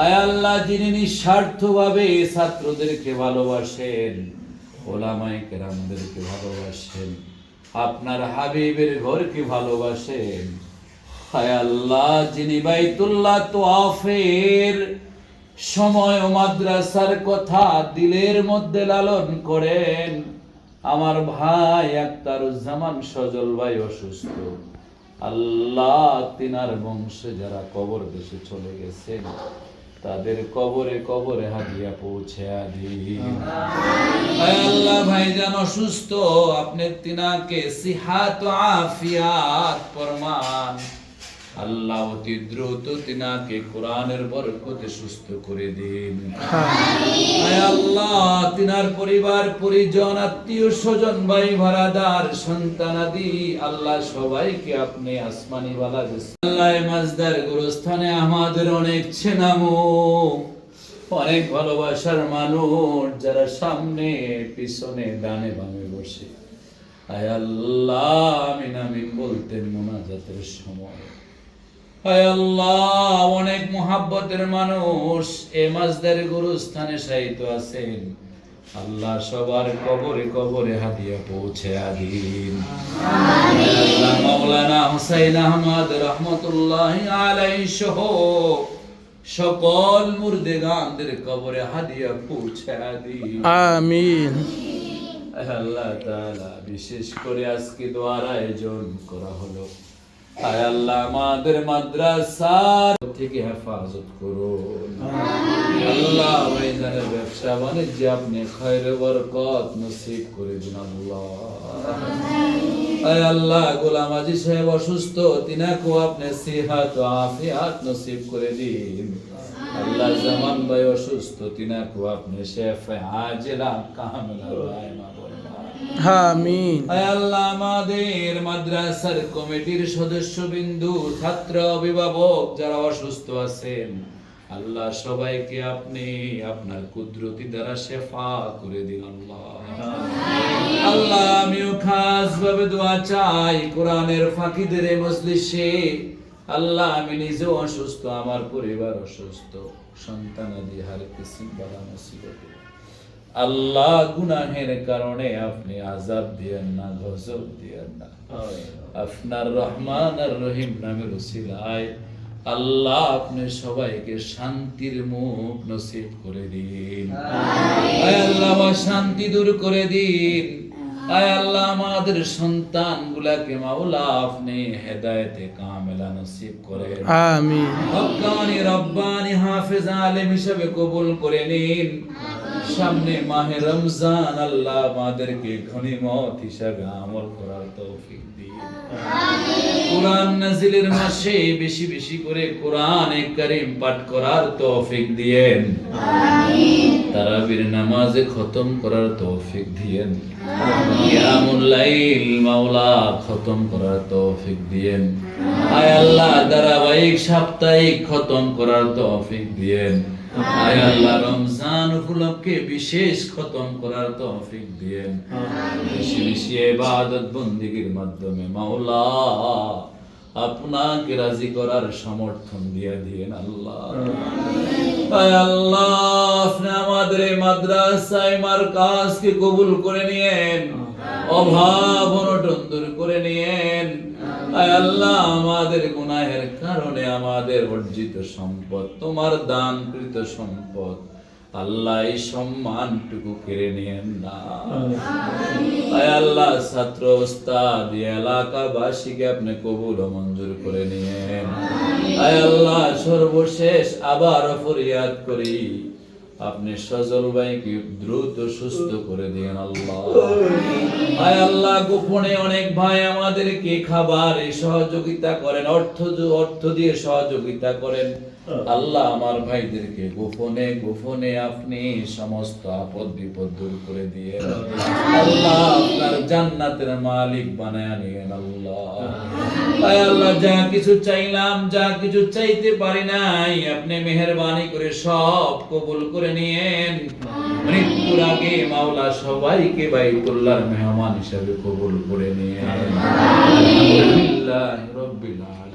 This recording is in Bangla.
আয় আল্লাহ, যিনি নিঃস্বার্থভাবে ছাত্রদেরকে ভালোবাসেন ওলামাই কেরামদেরকে ভালোবাসেন, আপনার হাবিবের ঘরকে ভালোবাসেন। হায় আল্লাহ, যিনি বাইতুল্লাহ তোয়াফের সময় ও মাদ্রাসার কথা দিলের মধ্যে লালন করেন, আমার ভাই আক্তারুজ্জামান সজল ভাই অসুস্থ। আল্লাহ তিনার বংশে যারা কবর দেশে চলে গেছেন তাদের কবরে কবরে হাজিয়া পৌঁছে দিন আল্লাহ যেন অসুস্থ আপনি তিনাকে সিহাত আফিয়াত ফরমান। আল্লাহ অতি দ্রুত তিনাকে কোরআনের বরকতে সুস্থ করে দিন। আল্লাহ তিনার পরিবার পরিজন আত্মীয় স্বজন ভাই ভাড়াদার সন্তানাদি আল্লাহ সবাইকে আপনি আসমানি বালা আল্লাহ মাজদার গুরুস্থানে আমাদের অনেক ছেনামো অনেক ভালোবাসার মানুষ যারা সামনে পিছনে ডানে বামে বসে। আয় আল্লাহ আমিন আমিন বলতেন মোনাজাতের সময়। আল্লাহ অনেক মোহাব্বতের মানুষ এ মাজদের গুরুস্থানে সাহিত্য আছেন। আল্লাহ সবার কবরে কবরে হাদিয়া পৌঁছে আদিন। মাওলানা হুসাইন আহমদ রহমতুল্লাহ আলাই সহ সকল মুর্দেগানদের কবরে হাদিয়া পৌঁছে আদিন। আমিন। আল্লাহ তাআলা বিশেষ করে আজকে দোয়ার আয়োজন করা হলো। আয় আল্লাহ আমাদের মাদ্রাসার থেকে হেফাজত করুন। আল্লাহ ভাইজানের ব্যবসা বাণিজ্যে আপনি খৈর বরকত নসিব করে দিন আল্লাহ। আয় আল্লাহ গোলাম আজি সাহেব অসুস্থ তিনাকেও আপনি সিহাত আফিয়াত নসিব করে দিন। আল্লাহ জামান ভাই অসুস্থ তিনাকেও আপনি শেফে আজেলা কামেলা দায়মা বরকত আমিন। আল্লাহ আমাদের মাদ্রাসার কমিটির সদস্য বিন্দু ছাত্র অভিভাবক যারা অসুস্থ আছেন আল্লাহ সবাইকে আপনি আপনার কুদরতি দ্বারা শেফা করে দিন আল্লাহ। আল্লাহ আমিও খাস ভাবে দোয়া চাই কোরআনের ফাঁকিদের এই মজলিসে। আল্লাহ আমি নিজেও অসুস্থ আমার পরিবার অসুস্থ সন্তানাদি হার কিসিম বালা মুসিবতে। আল্লাহ গুনাহের কারণে আপনি আজাব দিয়েন না গজব দিয়েন না। আপনার রহমান আর রহিম নামের উসিলায় আল্লাহ আপনি সবাইকে শান্তির মুখ নসিব করে দিন। আয় আল্লাহ শান্তি দূর করে দিন। আয় আল্লাহ আমাদের সন্তান গুলাকে মাওলা আপনি হেদায়েতে কামেলা নসিব করে আমিন। হক্কানি রব্বানি হাফেজ আলেম হিসেবে কবুল করে নিন। সামনে মাহে রমজান আল্লাহ আমাদেরকে ঘনিমত হিসাবে আমল করার তৌফিক দিন। কোরআন নাজিলের মাসে বেশি বেশি করে কোরআন কারীম পাঠ করার তৌফিক দিয়েন। তারাবির নামাজে খতম করার তৌফিক দিয়েন। কিয়ামুল লাইল মাওলা খতম করার তৌফিক দিয়েন। আয় আল্লাহ ধারাবাহিক সাপ্তাহিক খতম করার তৌফিক দিয়েন। আল্লাহ রমজান উপলক্ষে বিশেষ খতম করার তৌফিক দিয়েন। বেশি বেশি ইবাদত বন্দিগির মাধ্যমে মাওলা আপনাকে রাজি করার সমর্থন দিয়ে দিয়েন আল্লাহ। আল্লাহ আপনি আমাদের এই মাদ্রাসায় মার্কাজকে কবুল করে নিয়েন। অভাব অনটন দূর করে নিয়েন। আল্লাহ আমাদের গুনাহের কারণে আমাদের অর্জিত সম্পদ তোমার দানকৃত সম্পদ আল্লাহ এই সম্মানটুকু কেড়ে নিয়েন না। আল্লাহ ছাত্র ওস্তাদ এলাকাবাসীকে আপনি কবুল ও মঞ্জুর করে নিয়েন। আয় আল্লাহ সর্বশেষ আবার ফরিয়াদ করি। আপনি সজল ভাইকে দ্রুত সুস্থ করে দিন আল্লাহ। আয় আল্লাহ গোপনে অনেক ভাই আমাদেরকে খাবার সহযোগিতা করেন অর্থ অর্থ দিয়ে সহযোগিতা করেন। আল্লাহ আমার ভাইদেরকে গোপনে গোপনে আপনি সমস্ত আপদ বিপদ দূর করে দিয়ে আল্লাহ আপনার জান্নাতের মালিক বানায় নিয়েন আল্লাহ। আয় আল্লাহ যা কিছু চাইলাম যা কিছু চাইতে পারি নাই আপনি মেহেরবানি করে সব কবুল করে নিয়েন মৃত্যুর আগে মাওলা সবাইকে বাইতুল্লাহর মেহমান হিসাবে কবুল করে নিয়ে রব্বিল আলামিন।